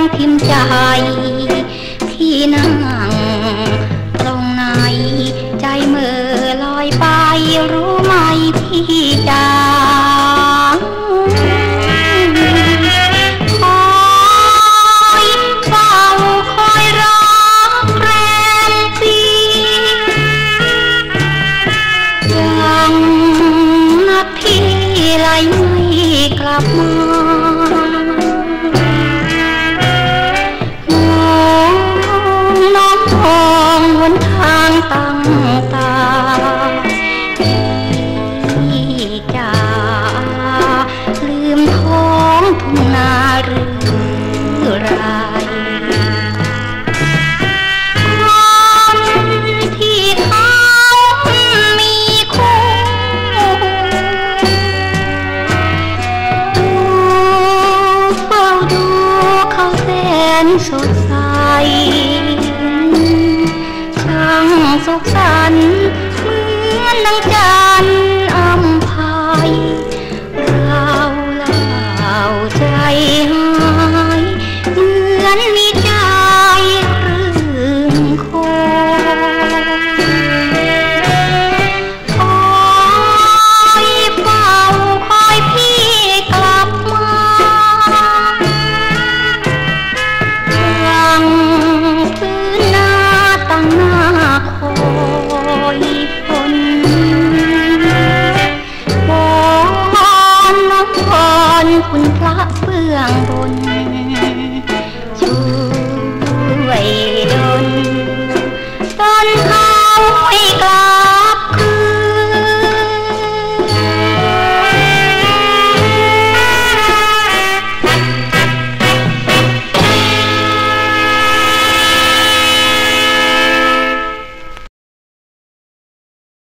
างพิมพ์ใจ ที่นั่งตรงไหน ใจเมื่อลอยไปรู้ไหมที่จ๋าไม่กลับมา นสดใสช่างสุขสันต์เหมือนดังใจ คุณพระเบื้องบน